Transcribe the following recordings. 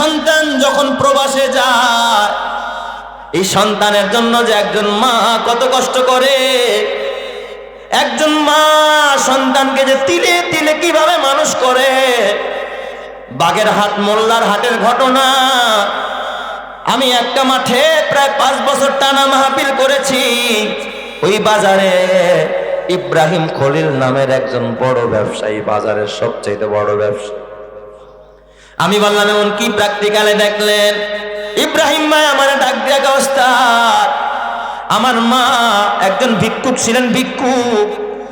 সন্তান যখন প্রবাসে যায়, এই সন্তানের জন্য যে একজন মা কত কষ্ট করে, একজন মা সন্তানকে যে তিলে তিলে কীভাবে মানুষ করে বাগের হাট মোল্লার হাটের ঘটনা, আমি একটা মাঠে প্রায় পাঁচ বছর টানা মাহফিল করেছি, ওই বাজারে ইব্রাহিম খলিল নামের একজন বড় ব্যবসায়ী, বাজারের সবচেয়ে বড় ব্যবসায়ী আমি বললাম, এমন কি প্র্যাকটিক্যালে দেখলেন? ইব্রাহিম মা আমার ডাক দিয়া ওস্তাদ, আমার মা একজন ভিক্ষুক ছিলেন, ভিক্ষুক।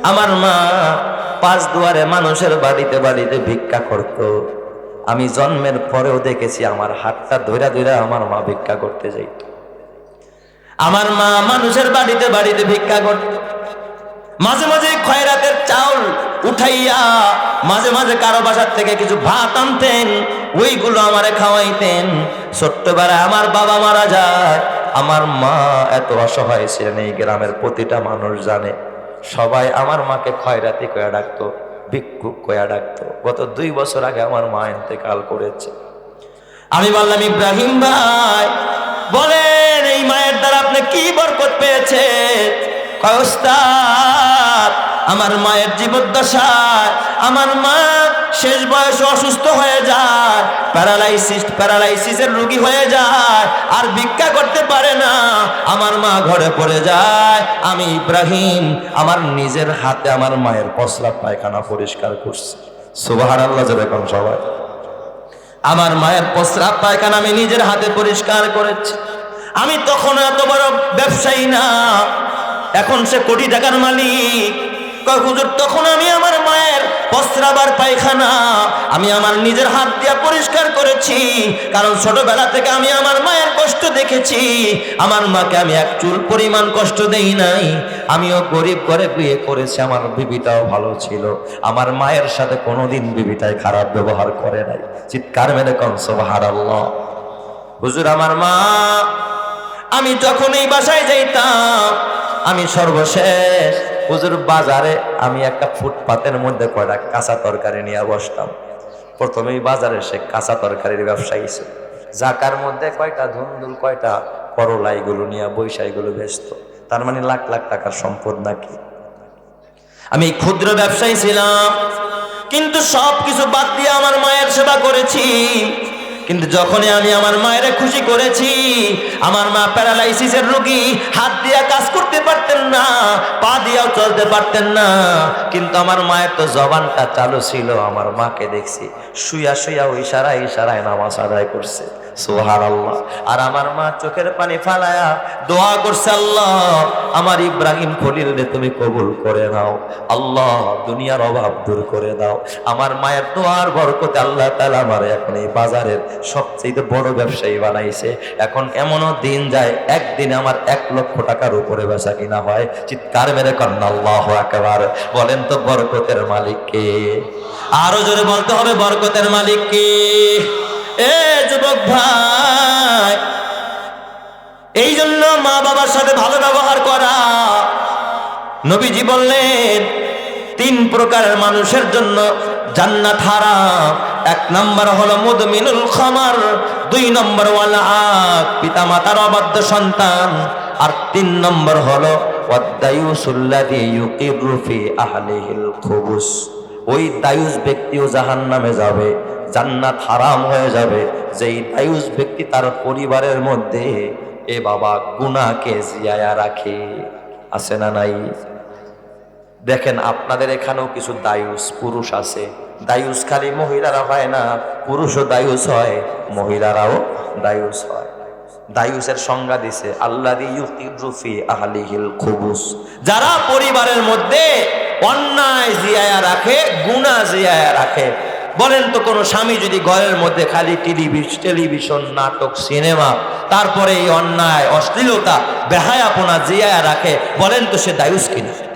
আমার মা পাঁচ দুয়ারে মানুষের বাড়িতে বাড়িতে ভিক্ষা করত। আমি জন্মের পরেও দেখেছি আমার হাতটা ধইরা ধইরা আমার মা ভিক্ষা করতে যাইত। আমার মা মানুষের বাড়িতে বাড়িতে ভিক্ষা করত। মাঝে মাঝে খয়রাতের চাউল উঠাইয়া মাঝে মাঝে কারও বাসার থেকে কিছু ভাত আনতেন। ওইগুলো আমারে খাওয়াইতেন। ছোট্টবেলায় আমার বাবা মারা যায়, আমার মা এত অসহায় ছিলেন, এই গ্রামের প্রতিটা মানুষ জানে। সবাই আমার মাকে খয়রাতি কয়া ডাকতো, ভিক্ষুক কয়া ডাকতো। গত দুই বছর আগে আমার মা ইন্তেকাল করেছে। আমি বললাম, ইব্রাহিম ভাই, বলেন, এই মায়ের দ্বারা আপনি কি বরকত পেয়েছে কয়, ওস্তাদ, আমার মায়ের জীবদ্দশায় আমার মা শেষ বয়সে অসুস্থ হয়ে যায়, প্যারালাইসিস, প্যারালাইসিসের রোগী হয়ে যায়, আর ভিক্ষা করতে পারে না। আমার মা ঘরে পড়ে যায়, আমি ইব্রাহিম, আমার নিজের হাতে আমার মায়ের পশলা পায়খানা পরিষ্কার করছি। সুবাহার আল্লাহ যেরকম সবাই। আমার মায়ের প্রস্রাব পায়খানা আমি নিজের হাতে পরিষ্কার করেছি। আমি তখন এত বড় ব্যবসায়ী না, এখন সে কোটি টাকার মালিক। হুজুর, তখন আমি আমার মায়ের প্রস্রাব আর পায়খানা। আমি আমার নিজের হাত দিয়ে পরিষ্কার করেছি, কারণ ছোটবেলা থেকে আমি আমার মায়ের কষ্ট দেখেছি। আমার মাকে আমি এক চুল পরিমাণ কষ্ট দেই নাই। আমিও গরিব করে বিয়ে করেছি, আমার বিবিটাও ভালো ছিল। আমার মায়ের সাথে কোনোদিন বিবিটাই খারাপ ব্যবহার করে নাই। চিৎকার মেরে কনসবাহার আল্লাহ হুজুর আমার মা, আমি যখন এই বাসায় যাইতাম, আমি সর্বশেষ হুজুর, বাজারে আমি একটা ফুটপাতের মধ্যে কয়টা কাঁচা তরকারি নিয়ে বসতাম। প্রথমেই বাজারে সে কাঁচা তরকারির ব্যবসায়ী ছিল। জাকার মধ্যে কয়টা ধুন্দুল, কয়টা করলা এগুলো নিয়ে বৈশাইগুলো ব্যস্ত তার মানে লাখ লাখ টাকার সম্পদ নাকি? আমি ক্ষুদ্র ব্যবসায়ী ছিলাম, কিন্তু সব কিছু বাদ দিয়ে আমার মায়ের সেবা করেছি। কিন্তু যখনই আমি আমার মায়ের খুশি করেছি, আমার মা প্যারালাইসিসের রোগী, হাত দিয়া কাজ করতে পারতেন না, পা দিয়েও চলতে পারতেন না, কিন্তু আমার মায়ের তো জবানটা চালু ছিল, আমার মাকে দেখছি, শুয়া শুয়া ওই ইশারায় নামাজ আদায় করছে। আল্লাহ আর আমার মা চোখের পানি ফালায়া দোয়া করছে, আল্লাহ, আমার ইব্রাহিম খলিল রে তুমি কবুল করে নাও। আল্লাহ, দুনিয়ার অভাব দূর করে দাও। আমার মায়ের দোয়ার বরকতে আল্লাহ তাআলা আমার এখন এই বাজারের সবচেয়ে বড় ব্যবসায়ী বানাইছে। এখন এমনও দিন যায়, একদিনে আমার এক লক্ষ টাকার উপরে বেচা কিনা হয়। চিৎকার মেরে কন্যা, আল্লাহ বলেন তো বরকতের মালিক কে? আরও জোরে বলতে হবে, বরকতের মালিক কে? এ যুবক ভাই এই জন্য মা বাবার সাথে ভালো ব্যবহার করা। নবীজি বললেন, তিন প্রকারের মানুষের জন্য জান্নাত হারাম। এক নম্বর হলো মুদমিনুল খামার, দুই নম্বর ওয়ালা পিতা মাতার অবাধ্য সন্তান, আর তিন নম্বর হলো ওই দায়ুস ব্যক্তিও জাহান্নামে যাবে, জান্নাত হারাম হয়ে যাবে। যেই দায়ুস ব্যক্তি তার পরিবারের মধ্যে এ বাবা গুনাহকে জিয়ায়া রাখে। আছে না নাই? দেখেন আপনাদের এখানেও কিছু দায়ুস, পুরুষ আছে। দায়ুস খালি মহিলারা হয় না, পুরুষও দায়ুস হয়, মহিলারাও দায়ুস হয়। দায়ুসের সংজ্ঞা দিছে আল্লাহ আহলিহিল খুবুস। যারা পরিবারের মধ্যে অন্যায় জিয়ায়া রাখে গুণা জিয়ায়া রাখে, বলেন তো কোনো স্বামী যদি ঘরের মধ্যে খালি টেলিভিশন টেলিভিশন, নাটক, সিনেমা, তারপরে এই অন্যায়, অশ্লীলতা, বেহায়াপনা জিয়ায়া রাখে, বলেন তো সে দায়ুস কিনা?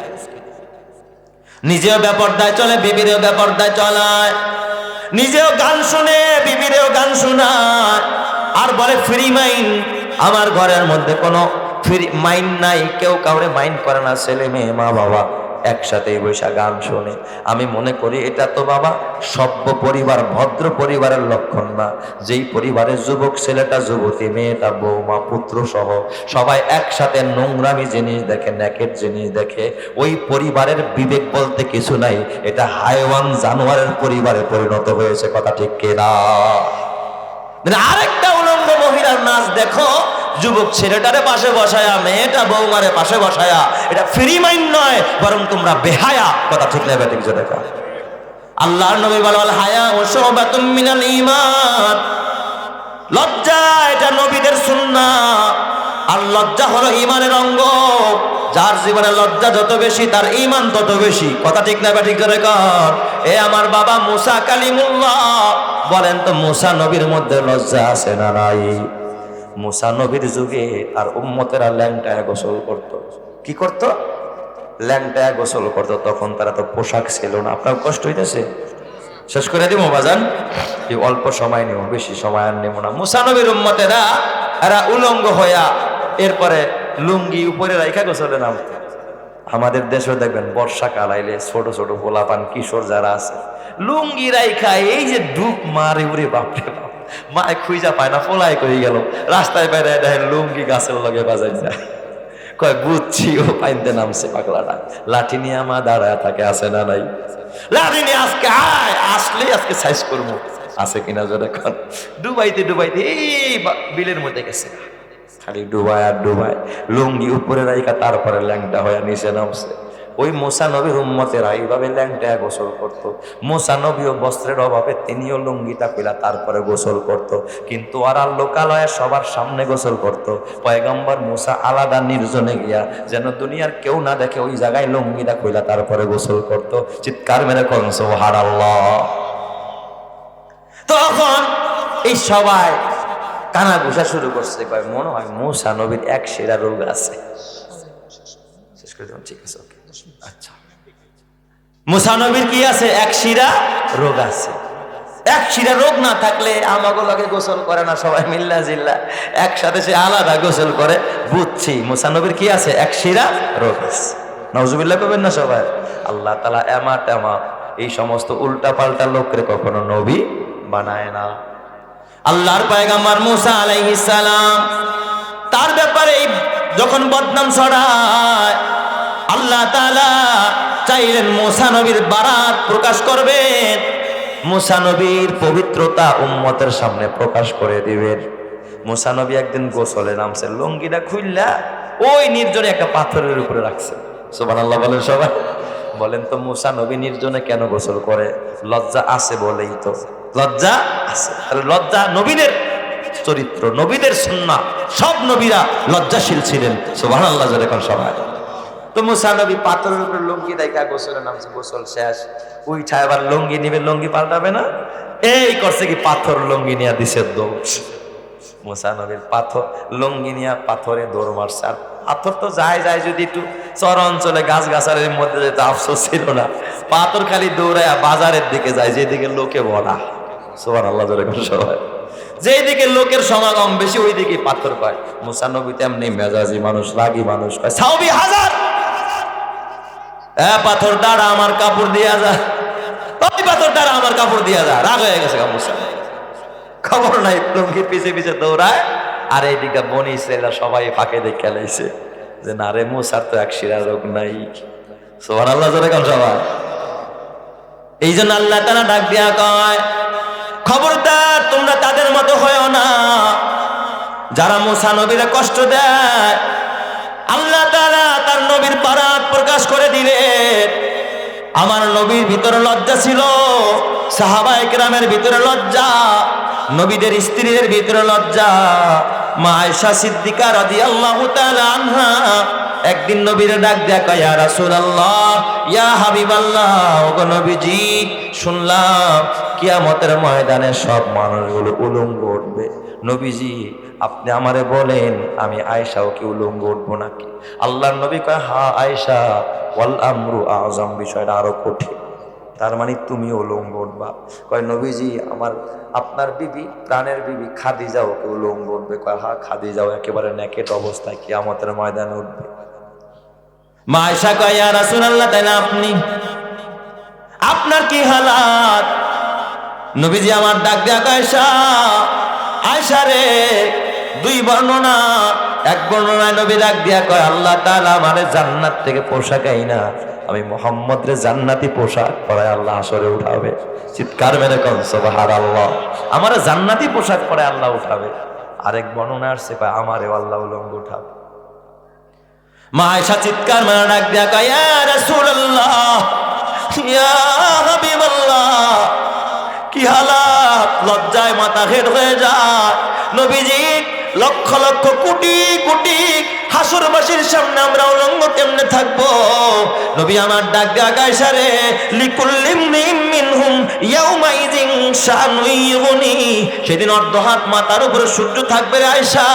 নিজেও ব্যাপারদায় চলে বিবিরেও ব্যাপারদায় চলায়। নিজেও গান শুনে বিবিরেও গান শোনায়। আর বলে ফ্রি মাইন্ড আমার ঘরের মধ্যে কোনো ফ্রি মাইন্ড নাই, কেউ কাউরে মাইন্ড করে না, ছেলে মেয়ে মা বাবা একসাথে বৈশা গান শোনে। আমি মনে করি এটা তো বাবা সভ্য পরিবার, ভদ্র পরিবারের লক্ষণ না। যেই পরিবারের যুবক ছেলেটা, যুবতী মেয়েটা, বৌমা, পুত্র সহ সবাই একসাথে নোংরামি জিনিস দেখে ন্যাকেট জিনিস দেখে, ওই পরিবারের বিবেক বলতে কিছু নাই। এটা হাইওয়ান জানোয়ারের পরিবারে পরিণত হয়েছে, কথা ঠিক কিনা? আরেকটা উলঙ্গ মহিলার নাচ দেখো। যুবক ছেলেটারে পাশে বসায়া, মেয়েটা বৌমারে পাশে বসায়া, এটা ফ্রি মাইন্ড নয়, বরং তোমরা বেহায়া। কথা ঠিক নেবে ঠিক যে দেখা আল্লাহর নবী বলাল হায়া ও সোহবাতুম মিনাল ঈমান। লজ্জা, এটা নবীদের সুন্নাহ আর লজ্জা হলো ইমানের অঙ্গ। যার জীবনে লজ্জা যত বেশি, তার ইমান তত বেশি। কথা ঠিক না ঠিক করে কর এ আমার বাবা মুসা কালিমুল্লাহ। বলেন তো, মুসা নবীর মধ্যে লজ্জা আছে না নাই? মুসা নবীর যুগে আর উম্মতেরা ল্যাংটায় গোসল করত। কি করত? ল্যাংটায় গোসল করত, তখন তারা তো পোশাক ছিল না। আপনার কষ্ট হইতেছে? শেষ করে দিব বাজান। এই অল্প সময় নেব বেশি সময় আর নেব না। মুসানবীর উম্মতেরা, এরা উলঙ্গ হইয়া এরপরে লুঙ্গি উপরে রাইখা গোসলে নামত। আমাদের দেশেও দেখবেন বর্ষাকাল আইলে ছোট ছোট পোলাপান কিশোর যারা আছে, লুঙ্গি রাইখা, এই যে ডুব মারে উড়ে বাপরে বাপ মায় খুঁজা পায় না পোলাই করে গেল। রাস্তায় বাইরে দেখেন লুঙ্গি গাছের লগে বাজাই যায়। কয় বুঝছি ও পাইতে নামছে পাগলাটা। লাঠি নিয়ে আমার দাঁড়ায় থাকে, আছে না নাই? লাঠি নিয়ে আজকে আয় আসলে আজকে সাইজ করব। আছে কিনা জোরে এখন ডুবাইতে ডুবাইতে এই বিলের মধ্যে গেছে। খালি ডুবায় আর ডুবায়। লুঙ্গি উপরে রাইকা তারপরে ল্যাংটা হয়ে নিচে নামছে। ওই মোসা নবীর উম্মতেরা এইভাবে ল্যাংটায় গোসল করত। নবী ও বস্ত্রের অভাবে তিনিও লুঙ্গিটা পেলা তারপরে গোসল করত। কিন্তু আর লোকালয়ে সবার সামনে গোসল করত। পয়গম্বর মুসা আলাদা নির্জনে গিয়া যেন দুনিয়ার কেউ না দেখে ওই জায়গায় লুঙ্গিটা কইলা তারপরে গোসল করত। চিৎকার মেরে কংস হার আল্লাহ তখন এই সবাই কানা ঘুষা শুরু করছে। কয়, মনে হয় মুসা নবীর এক সেরা রোগ আছে। শেষ করে ঠিক আছে, ওকে। আচ্ছা। মুসা নবীর কি আছে? এক শিরা রোগ আছে। এক শিরা রোগ না থাকলে আমাগো লগে গোসল করে না, সবাই মিল্লা জিল্লা। একসাথে সে আলাদা গোসল করে, বুঝছি। মুসা নবীর কি আছে? এক শিরা রোগ আছে। নজুবিল্লা করবেন না সবাই? আল্লাহ তালা এমা টেমা এই সমস্ত উল্টা পাল্টা লোকরে কখনো নবী বানায় না। আল্লাহর পায়গাম্বার মুসা আলাইহিস সালাম। তার ব্যাপারে যখন বদনাম ছড়ায়, আল্লাহ তাআলা চাইলেন মুসা নবীর বারাত প্রকাশ করবেন। মুসা নবীর পবিত্রতা উম্মতের সামনে প্রকাশ করে দিবেন। মুসা নবী একদিন গোসলে নামছে, লুঙ্গিটা খুললা ওই নির্জনে একটা পাথরের উপরে রাখছে। সুবহানাল্লাহ বলেন সবাই। বলেন তো মুসা নবী নির্জনে কেন গোসল করে? লজ্জা আছে বলেই তো। লজ্জা আছে। তাহলে লজ্জা নবীদের চরিত্র, নবীদের সুন্না সব নবীরা লজ্জাশীল ছিলেন। সুবহান আল্লাহ যখন সবাই তো মুসা নবী পাথরের উপরে লুঙ্গি দেখা গোসলে নামছে, গোসল শেষ। উইঠা এবার লুঙ্গি নিবে, লুঙ্গি পাল্টাবে না? এই করছে কি পাথর লুঙ্গি নিয়ে দিছে দৌড় মুসা নবীর পাথর, লুঙ্গি নিয়ে পাথরে দৌড় মারছে। আর পাথর তো যায় যায় যদি একটু চর অঞ্চলে গাছ গাছালের মধ্যে যেতে আফসোস ছিল না। পাথর খালি দৌড়ায় বাজারের দিকে যায়, যেদিকে লোকে ভরা সোহান আল্লাহ সবাই। যেই দিকে লোকের সমাগম, বেশি ওই দিকে পাথর পায়। মুসা নবী তেমনি মেজাজি মানুষ, রাগি মানুষ কয়, সাউবি হাজার! এ পাথর, দাঁড়া আমার কাপড় দিয়া যা। পাথর আমার কাপড় দিয়া যা। রাগ হয়ে গেছে খবর নাই পিছে পিছে দৌড়ায়। আর এইদিকে বনি সবাই ফাঁকে দেখে খেলাইছে। যে না রে মুসার তো এক শিরা রোগ নাই। সোহান আল্লাহ জোরে কন সবাই। এই জন্য আল্লাহ তারা ডাক দিয়া কয় খবরদার, তোমরা তাদের মতো হয়েও না। যারা মুসা নবীরা কষ্ট দেয়, আল্লাহ তারা তার নবীর পারাত প্রকাশ করে দিলে। আমার নবীর ভিতরে লজ্জা ছিল সাহাবা একরামের ভিতরে লজ্জা, নবীদের স্ত্রীদের ভিতরে লজ্জা। মা আয়েশা সিদ্দিকা রাদিয়াল্লাহু তাআলা আনহা একদিন নবীর ডাক কয়, ইয়া রাসূলুল্লাহ, ইয়া হাবিবাল্লাহ, ওগো নবীজি, শুনলাম কিয়ামতের ময়দানে সব মানুষগুলো উলঙ্গ উঠবে। নবীজি, আপনি আমারে বলেন, আমি আয়েশাও কি উলঙ্গ উঠবো নাকি? আল্লাহর নবী কয়, হা আয়েশা, ওয়াল আমরু আজম বিষয়টা আরও কঠিন। তার মানে তুমি উলঙ্গ উঠবা কয়, নবীজি, আমার, আপনার বিবি, প্রাণের বিবি খাদি যাও কি উলঙ্গ উঠবে কয়, হা খাদি যাও একেবারে ন্যাকেট অবস্থায় কি আমাদের ময়দানে উঠবে। মা আয়সা কয়, ইয়া রাসূলুল্লাহ তাই না আপনি, আপনার কি হালাত? নবীজি আমার ডাক দেয়া আয়সা আয়সা রে দুই বর্ণনা। এক বর্ণনায় নবী ডাক দিয়া কয়, আল্লাহ তাআলা আমারে জান্নাত থেকে পোশাক না। আমি মোহাম্মদ রে জান্নাতি পোশাক পরায় আল্লাহ আসরে উঠাবে। চিৎকার মেরে কন, সুবহানাল্লাহ। আমারে জান্নাতি পোশাক পরে আল্লাহ উঠাবে। আরেক বর্ণনা আসছে, কয় আমারে আল্লাহ উলঙ্গ উঠাবে। মা আয়েশা চিৎকার মেরে ডাক দিয়া কয়, ইয়া রাসূলুল্লাহ, ইয়া হাবিবাল্লাহ, কি হালাত? লজ্জায় মাথা হেট হয়ে যায়। নবীজি লক্ষ লক্ষ কোটি কোটি হাসুরবাসীর সামনে আমরা উলঙ্গ কেমনে থাকব? নবী আমার ডাক গাইসা রে লিকুল্লিম মিনহুম ইয়াউমাইযিন শানুই সেদিন অর্ধ হাত মাথার উপরে সূর্য থাকবে রে আয়েশা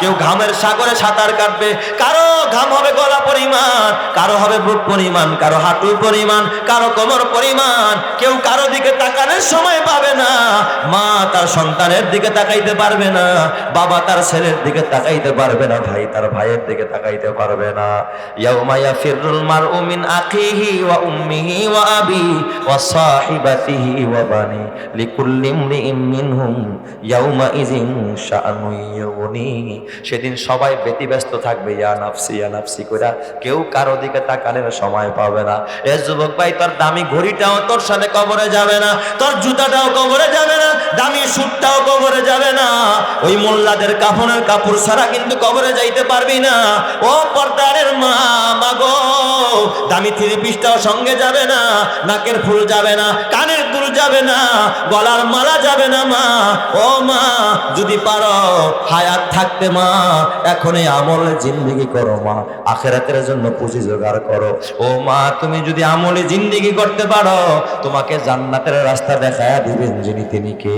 কেউ ঘামের সাগরে সাঁতার কাটবে। কারও ঘাম হবে গলা পরিমাণ, কারও হবে বুক পরিমাণ, কারও হাঁটু পরিমাণ, কারও কোমর পরিমাণ। কেউ কারও দিকে তাকানোর সময় পাবে না। মা তার সন্তানের দিকে তাকাইতে পারবে না। বাবা তার ছেলের দিকে তাকাইতে পারবে না ভাই, তার ভাইয়ের দিকে তাকাইতে পারবে না। ইয়াউমা ইয়াফিরুল মারউ মিন আখিহি ওয়া উম্মিহি ওয়া আবি ওয়া সাহিবাতিহি ওয়া বানি লিকুল্লি ইমরিইম মিনহুম ইয়াউমা ইযিন সেদিন সবাই ব্যতিব্যস্ত থাকবে, ইয়া নাফসি ইয়া নাফসি কইরা কেউ কারও দিকে তাকানোর সময় পাবে না। এ যুবক ভাই, তোর দামি ঘড়িটাও তোর সাথে কবরে যাবে না, তোর জুতাটাও কবরে যাবে না, দামি সুটটাও কবরে যাবে না। ওই মোল্লাদের কাফনের কাপড় ছাড়া কিন্তু কবরে যাইতে পারবি না। ও পর্দারের মা মাগো দামি থ্রি পিসটাও সঙ্গে যাবে না, নাকের ফুল যাবে না, কানের দুল যাবে না, গলার মালা যাবে না মা। ও মা, যদি পারো, হায়াত থাকতে মা এখন এই আমলে জিন্দিগি করো মা, আখেরাতের জন্য পুঁজি জোগাড় করো। ও মা, তুমি যদি আমলে জিন্দিগি করতে পারো, তোমাকে জান্নাতের রাস্তা দেখায়া দিবেন যিনি তিনি কে।